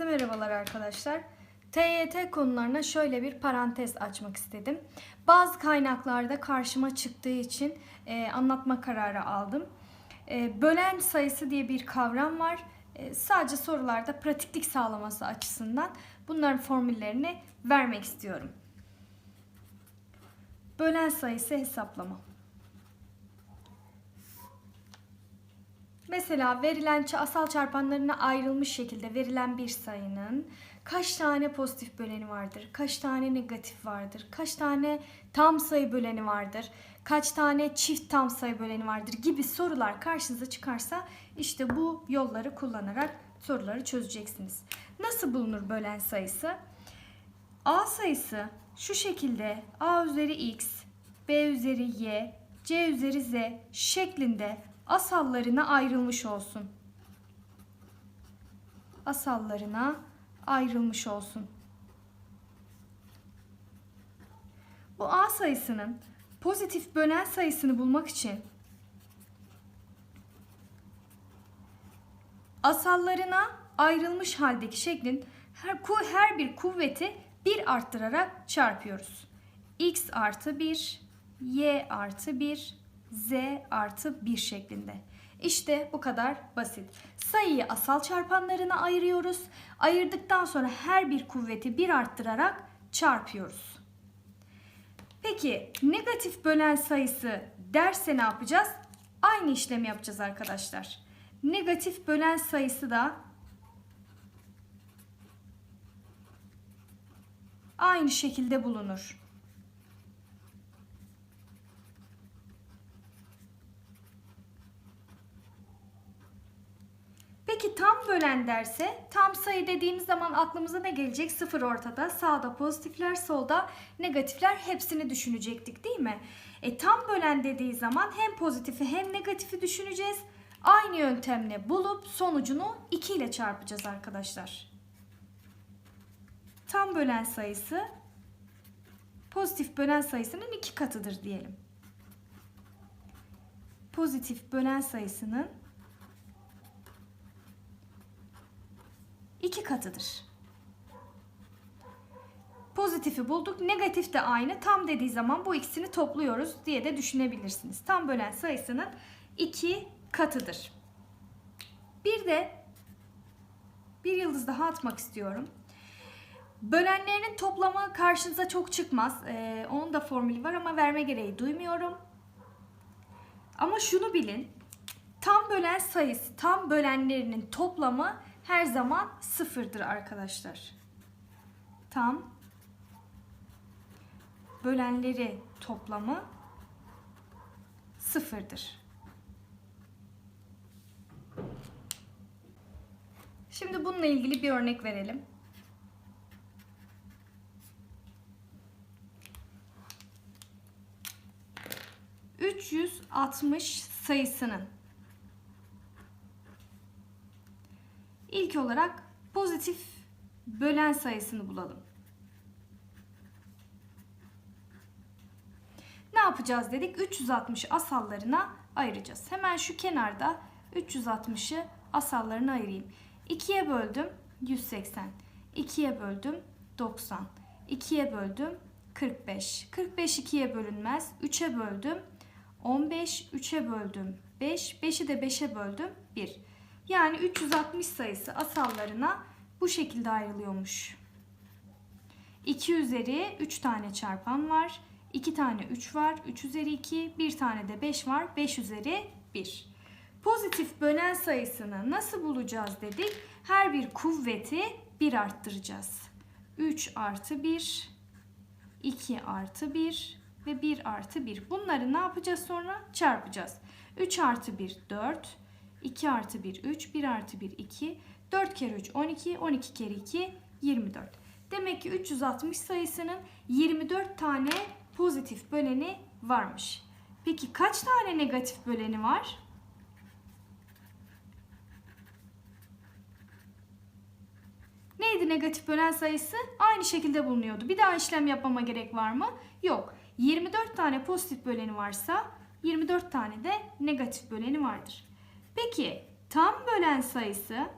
Herkese merhabalar arkadaşlar. TYT konularına şöyle bir parantez açmak istedim. Bazı kaynaklarda karşıma çıktığı için e, anlatma kararı aldım. E, bölen sayısı diye bir kavram var. E, sadece sorularda pratiklik sağlaması açısından bunların formüllerini vermek istiyorum. Bölen sayısı hesaplama. Mesela verilen asal çarpanlarına ayrılmış şekilde verilen bir sayının kaç tane pozitif böleni vardır, kaç tane negatif vardır, kaç tane tam sayı böleni vardır, kaç tane çift tam sayı böleni vardır gibi sorular karşınıza çıkarsa işte bu yolları kullanarak soruları çözeceksiniz. Nasıl bulunur bölen sayısı? A sayısı şu şekilde A üzeri x, B üzeri y, C üzeri z şeklinde asallarına ayrılmış olsun. Asallarına ayrılmış olsun. Bu A sayısının pozitif bölen sayısını bulmak için asallarına ayrılmış haldeki şeklin her, her bir kuvveti bir arttırarak çarpıyoruz. x artı 1, y artı 1, z artı 1 şeklinde. İşte bu kadar basit. Sayıyı asal çarpanlarına ayırıyoruz. Ayırdıktan sonra her bir kuvveti bir arttırarak çarpıyoruz. Peki negatif bölen sayısı derse ne yapacağız? Aynı işlemi yapacağız arkadaşlar. Negatif bölen sayısı da aynı şekilde bulunur. Peki tam bölen derse tam sayı dediğimiz zaman aklımıza ne gelecek? Sıfır ortada, sağda pozitifler, solda negatifler hepsini düşünecektik değil mi? E tam bölen dediği zaman hem pozitifi hem negatifi düşüneceğiz. Aynı yöntemle bulup sonucunu 2 ile çarpacağız arkadaşlar. Tam bölen sayısı pozitif bölen sayısının iki katıdır diyelim. Pozitif bölen sayısının iki katıdır. Pozitifi bulduk. Negatif de aynı. Tam dediği zaman bu ikisini topluyoruz diye de düşünebilirsiniz. Tam bölen sayısının iki katıdır. Bir de bir yıldız daha atmak istiyorum. Bölenlerinin toplamı karşınıza çok çıkmaz. Ee, onun da formülü var ama verme gereği duymuyorum. Ama şunu bilin. Tam bölen sayısı, tam bölenlerinin toplamı her zaman sıfırdır arkadaşlar. Tam bölenleri toplamı sıfırdır. Şimdi bununla ilgili bir örnek verelim. ...360 sayısının... İlk olarak pozitif bölen sayısını bulalım. Ne yapacağız dedik? 360 asallarına ayıracağız. Hemen şu kenarda 360'ı asallarına ayırayım. 2'ye böldüm 180. 2'ye böldüm 90. 2'ye böldüm 45. 45 2'ye bölünmez. 3'e böldüm 15. 3'e böldüm 5. 5'i de 5'e böldüm 1. Yani 360 sayısı asallarına bu şekilde ayrılıyormuş. 2 üzeri 3 tane çarpan var. 2 tane 3 var. 3 üzeri 2. 1 tane de 5 var. 5 üzeri 1. Pozitif bölen sayısını nasıl bulacağız dedik? Her bir kuvveti 1 arttıracağız. 3 artı 1, 2 artı 1 ve 1 artı 1. Bunları ne yapacağız sonra? Çarpacağız. 3 artı 1 4, 2 artı 1 3, 1 artı 1 2, 4 kere 3 12, 12 kere 2 24. Demek ki 360 sayısının 24 tane pozitif böleni varmış. Peki kaç tane negatif böleni var? Neydi negatif bölen sayısı? Aynı şekilde bulunuyordu. Bir daha işlem yapmama gerek var mı? Yok. 24 tane pozitif böleni varsa 24 tane de negatif böleni vardır. Peki tam bölen sayısı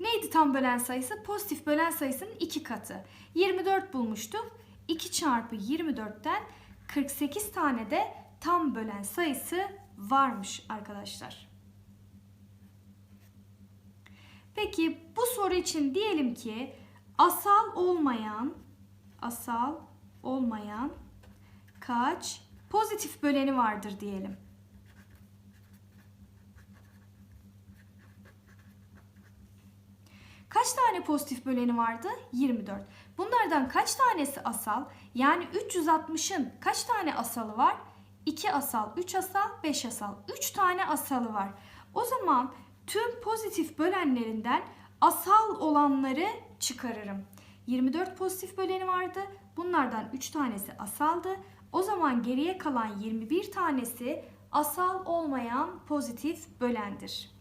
Neydi tam bölen sayısı? Pozitif bölen sayısının 2 katı. 24 bulmuştuk. 2 çarpı 24'ten 48 tane de tam bölen sayısı varmış arkadaşlar. Peki bu soru için diyelim ki asal olmayan asal olmayan kaç pozitif böleni vardır diyelim. Kaç tane pozitif böleni vardı? 24. Bunlardan kaç tanesi asal? Yani 360'ın kaç tane asalı var? 2 asal, 3 asal, 5 asal. 3 tane asalı var. O zaman tüm pozitif bölenlerinden asal olanları çıkarırım. 24 pozitif böleni vardı. Bunlardan 3 tanesi asaldı. O zaman geriye kalan 21 tanesi asal olmayan pozitif bölendir.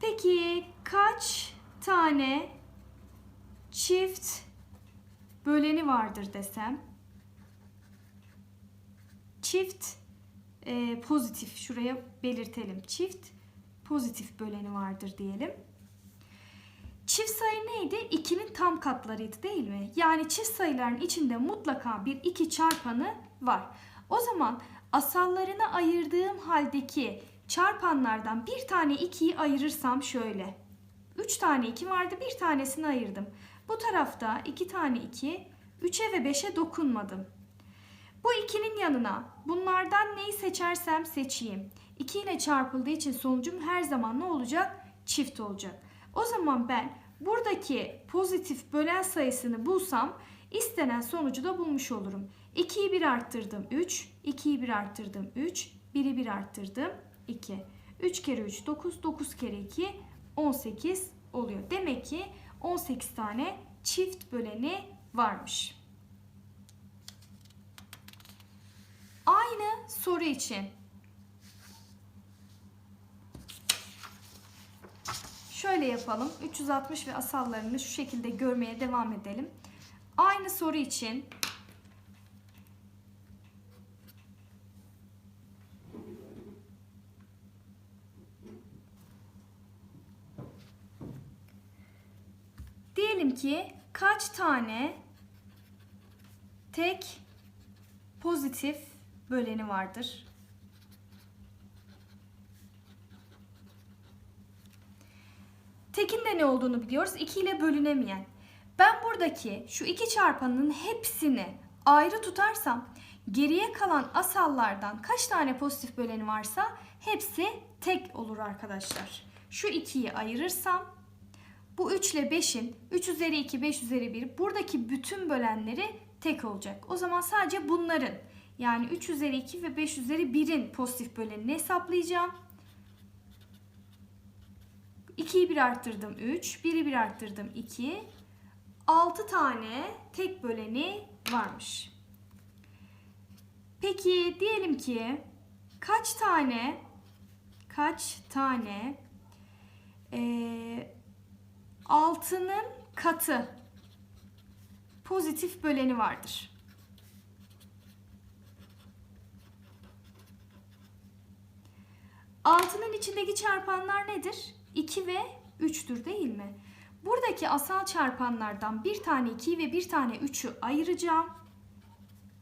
Peki kaç tane çift böleni vardır desem? Çift e, pozitif şuraya belirtelim. Çift pozitif böleni vardır diyelim. Çift sayı neydi? 2'nin tam katlarıydı değil mi? Yani çift sayıların içinde mutlaka bir 2 çarpanı var. O zaman asallarını ayırdığım haldeki çarpanlardan bir tane 2'yi ayırırsam şöyle. 3 tane 2 vardı bir tanesini ayırdım. Bu tarafta 2 tane 2, 3'e ve 5'e dokunmadım. Bu 2'nin yanına bunlardan neyi seçersem seçeyim. 2 ile çarpıldığı için sonucum her zaman ne olacak? Çift olacak. O zaman ben buradaki pozitif bölen sayısını bulsam istenen sonucu da bulmuş olurum. 2'yi 1 arttırdım 3, 2'yi 1 arttırdım 3, 1'i 1 arttırdım 2. 3 kere 3 9, 9 kere 2 18 oluyor. Demek ki 18 tane çift böleni varmış. Aynı soru için şöyle yapalım. 360 ve asallarını şu şekilde görmeye devam edelim. Aynı soru için Diyelim ki kaç tane tek pozitif böleni vardır? Tekin de ne olduğunu biliyoruz. 2 ile bölünemeyen. Ben buradaki şu iki çarpanın hepsini ayrı tutarsam geriye kalan asallardan kaç tane pozitif böleni varsa hepsi tek olur arkadaşlar. Şu 2'yi ayırırsam bu 3 ile 5'in 3 üzeri 2, 5 üzeri 1 buradaki bütün bölenleri tek olacak. O zaman sadece bunların yani 3 üzeri 2 ve 5 üzeri 1'in pozitif bölenini hesaplayacağım. 2'yi 1 arttırdım 3, 1'i 1 arttırdım 2. 6 tane tek böleni varmış. Peki diyelim ki kaç tane kaç tane ee, altının katı pozitif böleni vardır. Altının içindeki çarpanlar nedir? 2 ve 3'tür değil mi? Buradaki asal çarpanlardan bir tane 2'yi ve bir tane 3'ü ayıracağım.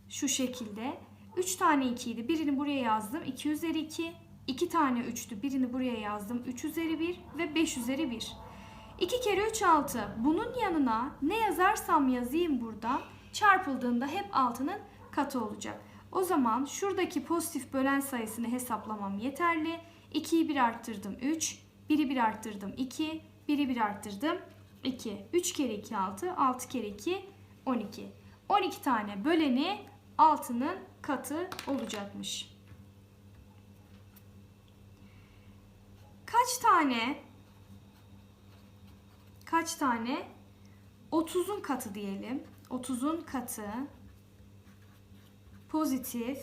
Şu şekilde. 3 tane 2'ydi. Birini buraya yazdım. 2 üzeri 2. 2 tane 3'tü. Birini buraya yazdım. 3 üzeri 1 ve 5 üzeri 1. 2 kere 3 6. Bunun yanına ne yazarsam yazayım burada çarpıldığında hep 6'nın katı olacak. O zaman şuradaki pozitif bölen sayısını hesaplamam yeterli. 2'yi 1 arttırdım 3. 1'i 1 arttırdım 2. 1'i 1 arttırdım 2. 3 kere 2 6. 6 kere 2 12. 12 tane böleni 6'nın katı olacakmış. Kaç tane kaç tane? 30'un katı diyelim. 30'un katı pozitif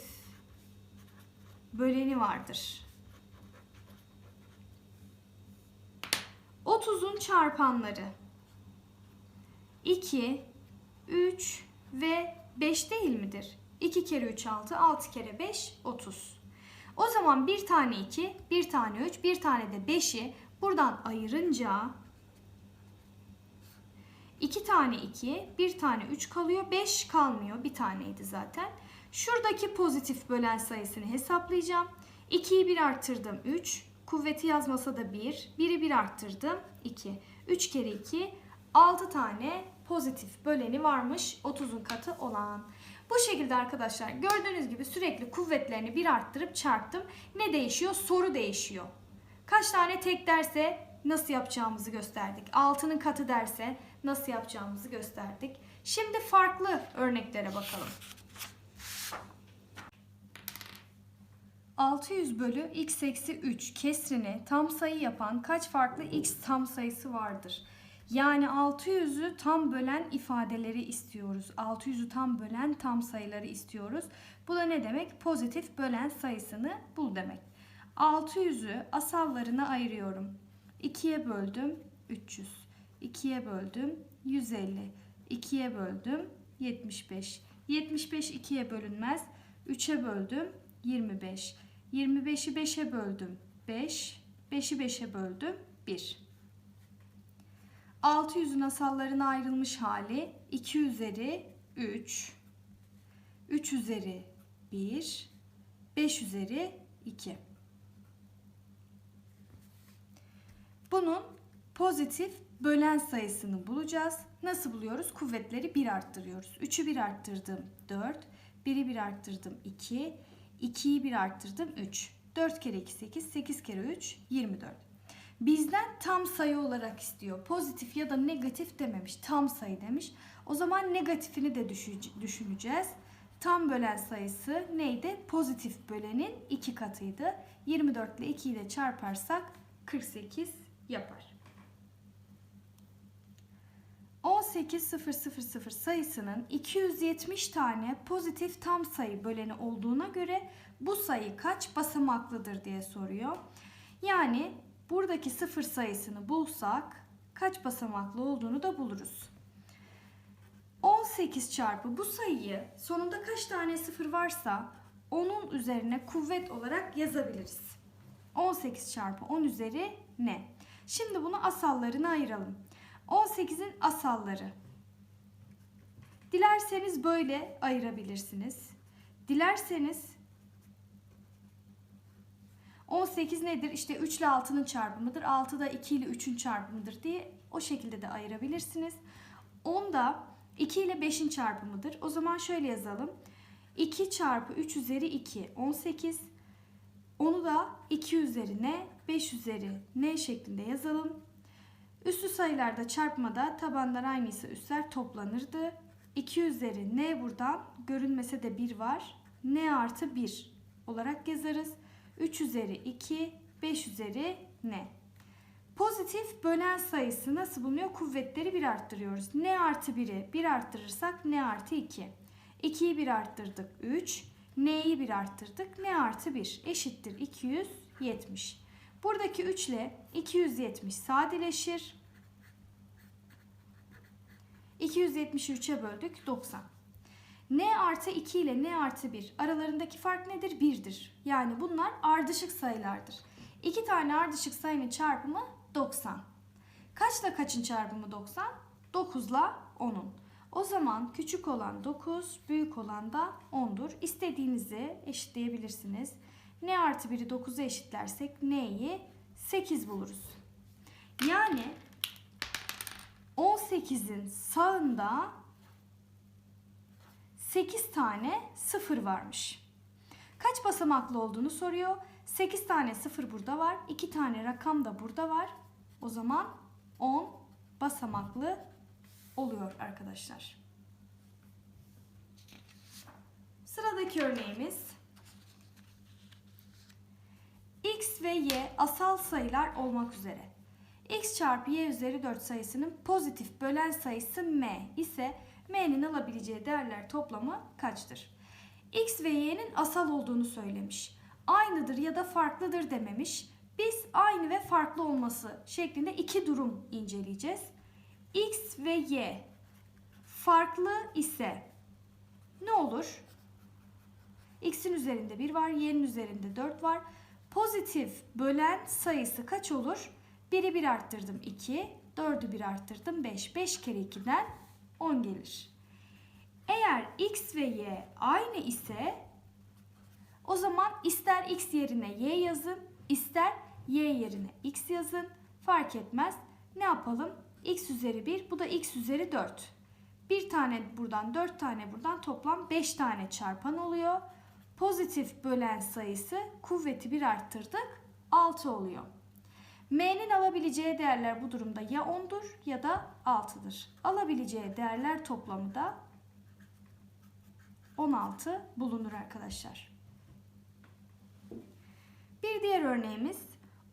böleni vardır. 30'un çarpanları 2, 3 ve 5 değil midir? 2 kere 3 6, 6 kere 5 30. O zaman bir tane 2, bir tane 3, bir tane de 5'i Buradan ayırınca 2 tane 2, 1 tane 3 kalıyor. 5 kalmıyor. Bir taneydi zaten. Şuradaki pozitif bölen sayısını hesaplayacağım. 2'yi 1 arttırdım 3. Kuvveti yazmasa da 1. 1'i 1 arttırdım 2. 3 kere 2 6 tane pozitif böleni varmış 30'un katı olan. Bu şekilde arkadaşlar gördüğünüz gibi sürekli kuvvetlerini bir arttırıp çarptım. Ne değişiyor? Soru değişiyor. Kaç tane tek derse nasıl yapacağımızı gösterdik. Altının katı derse nasıl yapacağımızı gösterdik. Şimdi farklı örneklere bakalım. 600 bölü x eksi 3 kesrini tam sayı yapan kaç farklı x tam sayısı vardır? Yani 600'ü tam bölen ifadeleri istiyoruz. 600'ü tam bölen tam sayıları istiyoruz. Bu da ne demek? Pozitif bölen sayısını bul demek. 600'ü asallarına ayırıyorum. 2'ye böldüm 300. 2'ye böldüm 150. 2'ye böldüm 75. 75 2'ye bölünmez. 3'e böldüm 25. 25'i 5'e böldüm 5. 5'i 5'e böldüm 1. 600'ün asallarına ayrılmış hali 2 üzeri 3. 3 üzeri 1. 5 üzeri 2. Bunun pozitif bölen sayısını bulacağız. Nasıl buluyoruz? Kuvvetleri 1 arttırıyoruz. 3'ü 1 arttırdım 4. 1'i 1 arttırdım 2. 2'yi 1 arttırdım 3. 4 kere 2 8. 8 kere 3 24. Bizden tam sayı olarak istiyor. Pozitif ya da negatif dememiş. Tam sayı demiş. O zaman negatifini de düşüneceğiz. Tam bölen sayısı neydi? Pozitif bölenin 2 katıydı. 24 ile 2'yi de çarparsak 48 yapar. 18000 sayısının 270 tane pozitif tam sayı böleni olduğuna göre bu sayı kaç basamaklıdır diye soruyor. Yani buradaki sıfır sayısını bulsak kaç basamaklı olduğunu da buluruz. 18 çarpı bu sayıyı sonunda kaç tane sıfır varsa onun üzerine kuvvet olarak yazabiliriz. 18 çarpı 10 üzeri ne? Şimdi bunu asallarına ayıralım. 18'in asalları. Dilerseniz böyle ayırabilirsiniz. Dilerseniz 18 nedir? İşte 3 ile 6'nın çarpımıdır. 6 da 2 ile 3'ün çarpımıdır diye o şekilde de ayırabilirsiniz. 10 da 2 ile 5'in çarpımıdır. O zaman şöyle yazalım. 2 çarpı 3 üzeri 2 18. Onu da 2 üzerine 5 üzeri n şeklinde yazalım. Üslü sayılarda çarpmada tabanlar aynıysa üstler toplanırdı. 2 üzeri n buradan görünmese de 1 var. n artı 1 olarak yazarız. 3 üzeri 2, 5 üzeri n. Pozitif bölen sayısı nasıl bulunuyor? Kuvvetleri 1 arttırıyoruz. n artı 1'i 1 arttırırsak n artı 2. 2'yi 1 arttırdık 3. n'yi 1 arttırdık. n artı 1 eşittir 270. Buradaki 3 ile 270 sadeleşir. 273'e böldük 90. n artı 2 ile n artı 1 aralarındaki fark nedir? 1'dir. Yani bunlar ardışık sayılardır. 2 tane ardışık sayının çarpımı 90. Kaçla kaçın çarpımı 90? 9 ile 10'un. O zaman küçük olan 9, büyük olan da 10'dur. İstediğinizi eşitleyebilirsiniz. N artı 1'i 9'a eşitlersek n'yi 8 buluruz. Yani 18'in sağında 8 tane 0 varmış. Kaç basamaklı olduğunu soruyor. 8 tane 0 burada var. 2 tane rakam da burada var. O zaman 10 basamaklı oluyor arkadaşlar. Sıradaki örneğimiz x ve y asal sayılar olmak üzere. x çarpı y üzeri 4 sayısının pozitif bölen sayısı m ise m'nin alabileceği değerler toplamı kaçtır? x ve y'nin asal olduğunu söylemiş. Aynıdır ya da farklıdır dememiş. Biz aynı ve farklı olması şeklinde iki durum inceleyeceğiz. x ve y farklı ise ne olur? x'in üzerinde 1 var, y'nin üzerinde 4 var. Pozitif bölen sayısı kaç olur? 1'i 1 arttırdım 2, 4'ü 1 arttırdım 5. 5 kere 2'den 10 gelir. Eğer x ve y aynı ise o zaman ister x yerine y yazın, ister y yerine x yazın. Fark etmez. Ne yapalım? x üzeri 1, bu da x üzeri 4. Bir tane buradan, 4 tane buradan toplam 5 tane çarpan oluyor. Pozitif bölen sayısı kuvveti 1 arttırdık 6 oluyor. M'nin alabileceği değerler bu durumda ya 10'dur ya da 6'dır. Alabileceği değerler toplamı da 16 bulunur arkadaşlar. Bir diğer örneğimiz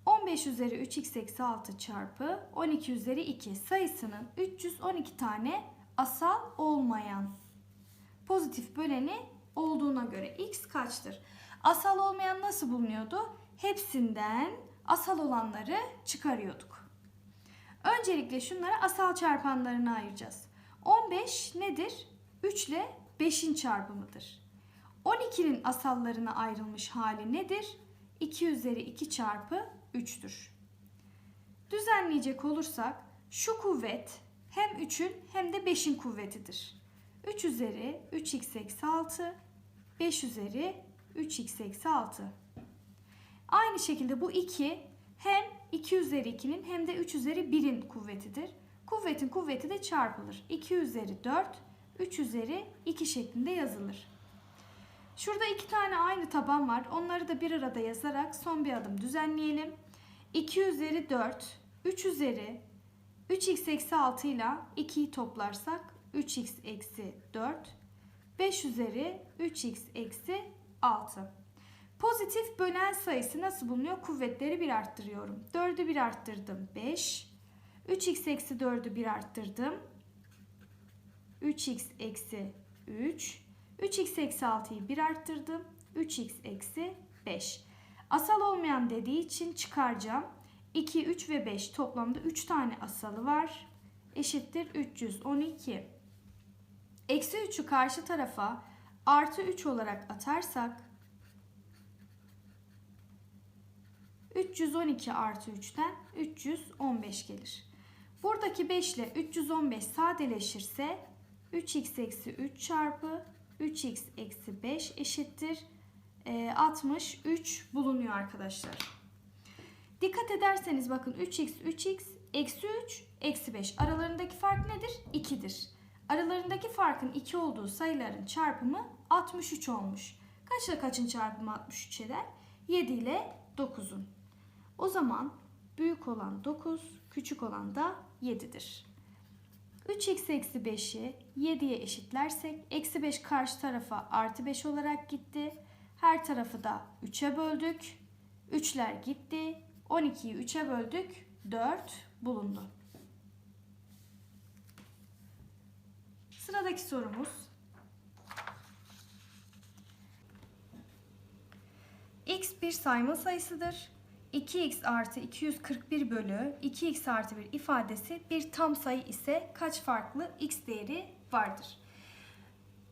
15 üzeri 3x eksi 6 çarpı 12 üzeri 2 sayısının 312 tane asal olmayan pozitif böleni olduğuna göre x kaçtır? Asal olmayan nasıl bulunuyordu? Hepsinden asal olanları çıkarıyorduk. Öncelikle şunları asal çarpanlarına ayıracağız. 15 nedir? 3 ile 5'in çarpımıdır. 12'nin asallarına ayrılmış hali nedir? 2 üzeri 2 çarpı 3'tür. Düzenleyecek olursak şu kuvvet hem 3'ün hem de 5'in kuvvetidir. 3 üzeri 3x eksi 6, 5 üzeri 3x eksi 6. Aynı şekilde bu 2 hem 2 üzeri 2'nin hem de 3 üzeri 1'in kuvvetidir. Kuvvetin kuvveti de çarpılır. 2 üzeri 4, 3 üzeri 2 şeklinde yazılır. Şurada iki tane aynı taban var. Onları da bir arada yazarak son bir adım düzenleyelim. 2 üzeri 4, 3 üzeri 3x eksi 6 ile 2'yi toplarsak 3x eksi 4, 5 üzeri 3x eksi 6. Pozitif bölen sayısı nasıl bulunuyor? Kuvvetleri 1 arttırıyorum. 4'ü 1 arttırdım 5. 3x eksi 4'ü 1 arttırdım. 3x eksi 3. 3x eksi 6'yı 1 arttırdım. 3x eksi 5. Asal olmayan dediği için çıkaracağım. 2, 3 ve 5 toplamda 3 tane asalı var. Eşittir 312. Eksi 3'ü karşı tarafa artı 3 olarak atarsak 312 artı 3'ten 315 gelir. Buradaki 5 ile 315 sadeleşirse 3x eksi 3 çarpı 3x eksi 5 eşittir e, 63 bulunuyor arkadaşlar. Dikkat ederseniz bakın 3x 3x eksi 3 eksi 5 aralarındaki fark nedir? 2'dir. Aralarındaki farkın 2 olduğu sayıların çarpımı 63 olmuş. Kaçla kaçın çarpımı 63 eder? 7 ile 9'un. O zaman büyük olan 9, küçük olan da 7'dir. 3x eksi 5'i 7'ye eşitlersek eksi 5 karşı tarafa artı 5 olarak gitti. Her tarafı da 3'e böldük. 3'ler gitti. 12'yi 3'e böldük. 4 bulundu. Sıradaki sorumuz. x bir sayma sayısıdır. 2x artı 241 bölü 2x artı 1 ifadesi bir tam sayı ise kaç farklı x değeri vardır?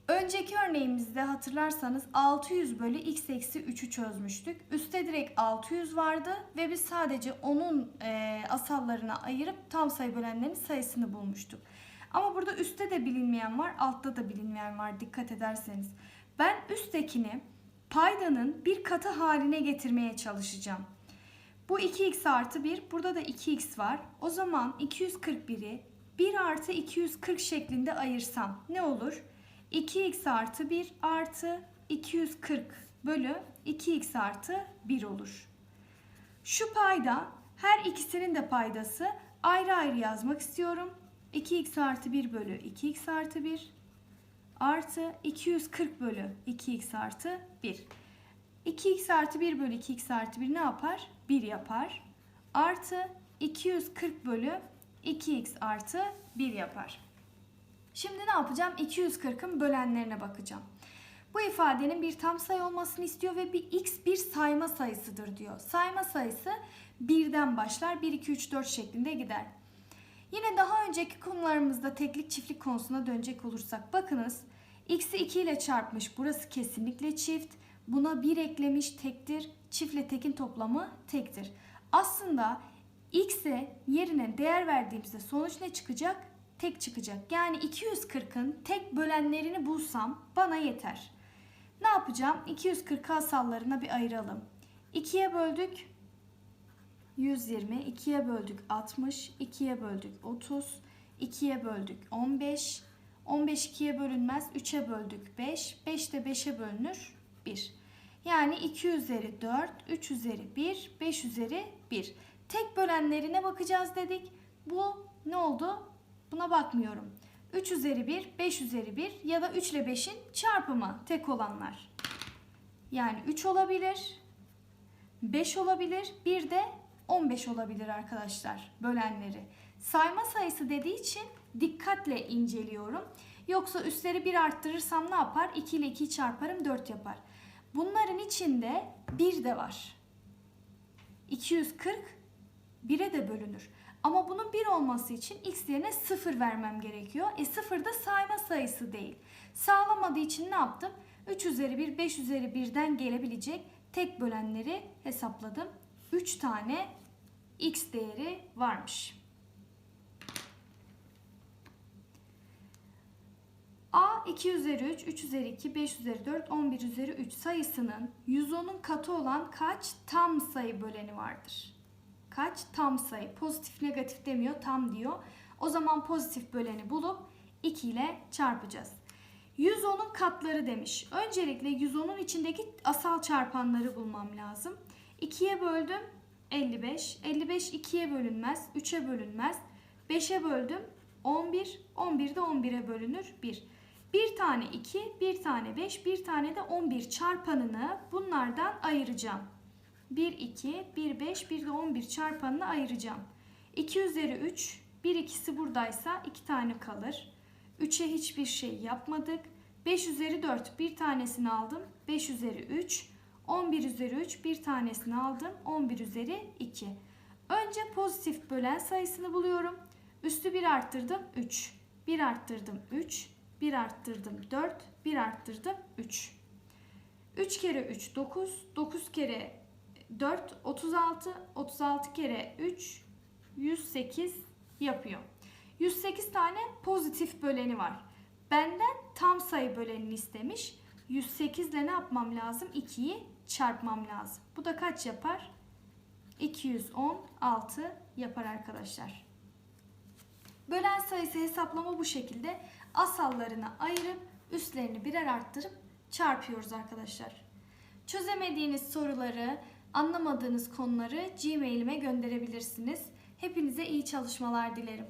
Önceki örneğimizde hatırlarsanız 600 bölü x eksi 3'ü çözmüştük. Üste direkt 600 vardı ve biz sadece onun asallarına ayırıp tam sayı bölenlerin sayısını bulmuştuk. Ama burada üstte de bilinmeyen var, altta da bilinmeyen var dikkat ederseniz. Ben üsttekini paydanın bir katı haline getirmeye çalışacağım. Bu 2x artı 1. Burada da 2x var. O zaman 241'i 1 artı 240 şeklinde ayırsam ne olur? 2x artı 1 artı 240 bölü 2x artı 1 olur. Şu payda her ikisinin de paydası ayrı ayrı yazmak istiyorum. 2x artı 1 bölü 2x artı 1 artı 240 bölü 2x artı 1. 2x artı 1 bölü 2x artı 1 ne yapar? 1 yapar. Artı 240 bölü 2x artı 1 yapar. Şimdi ne yapacağım? 240'ın bölenlerine bakacağım. Bu ifadenin bir tam sayı olmasını istiyor ve bir x bir sayma sayısıdır diyor. Sayma sayısı 1'den başlar. 1, 2, 3, 4 şeklinde gider. Yine daha önceki konularımızda teklik çiftlik konusuna dönecek olursak bakınız x'i 2 ile çarpmış burası kesinlikle çift. Buna 1 eklemiş tektir. Çiftle tekin toplamı tektir. Aslında x'e yerine değer verdiğimizde sonuç ne çıkacak? Tek çıkacak. Yani 240'ın tek bölenlerini bulsam bana yeter. Ne yapacağım? 240'ı asallarına bir ayıralım. 2'ye böldük 120, 2'ye böldük 60, 2'ye böldük 30, 2'ye böldük 15, 15 2'ye bölünmez, 3'e böldük 5, 5 de 5'e bölünür 1. Yani 2 üzeri 4, 3 üzeri 1, 5 üzeri 1. Tek bölenlerine bakacağız dedik. Bu ne oldu? Buna bakmıyorum. 3 üzeri 1, 5 üzeri 1 ya da 3 ile 5'in çarpımı tek olanlar. Yani 3 olabilir, 5 olabilir, bir de 15 olabilir arkadaşlar bölenleri. Sayma sayısı dediği için dikkatle inceliyorum. Yoksa üstleri 1 arttırırsam ne yapar? 2 ile 2'yi çarparım 4 yapar. Bunların içinde 1 de var. 240 1'e de bölünür. Ama bunun 1 olması için x yerine 0 vermem gerekiyor. E 0 da sayma sayısı değil. Sağlamadığı için ne yaptım? 3 üzeri 1, 5 üzeri 1'den gelebilecek tek bölenleri hesapladım. 3 tane x değeri varmış. A 2 üzeri 3, 3 üzeri 2, 5 üzeri 4, 11 üzeri 3 sayısının 110'un katı olan kaç tam sayı böleni vardır? Kaç tam sayı? Pozitif negatif demiyor, tam diyor. O zaman pozitif böleni bulup 2 ile çarpacağız. 110'un katları demiş. Öncelikle 110'un içindeki asal çarpanları bulmam lazım. 2'ye böldüm 55. 55 2'ye bölünmez, 3'e bölünmez. 5'e böldüm 11. 11 de 11'e bölünür 1. Bir tane 2, bir tane 5, bir tane de 11 çarpanını bunlardan ayıracağım. 1, 2, 1, 5, bir de 11 çarpanını ayıracağım. 2 üzeri 3, 1 ikisi buradaysa 2 tane kalır. 3'e hiçbir şey yapmadık. 5 üzeri 4 bir tanesini aldım. 5 üzeri 3. 11 üzeri 3 bir tanesini aldım. 11 üzeri 2. Önce pozitif bölen sayısını buluyorum. Üstü 1 arttırdım 3. 1 arttırdım 3. 1 arttırdım 4. 1 arttırdım 3. 3 kere 3 9. 9 kere 4 36. 36 kere 3 108 yapıyor. 108 tane pozitif böleni var. Benden tam sayı bölenini istemiş. 108 ile ne yapmam lazım? 2'yi çarpmam lazım. Bu da kaç yapar? 216 yapar arkadaşlar. Bölen sayısı hesaplama bu şekilde. Asallarına ayırıp üstlerini birer arttırıp çarpıyoruz arkadaşlar. Çözemediğiniz soruları, anlamadığınız konuları Gmail'ime gönderebilirsiniz. Hepinize iyi çalışmalar dilerim.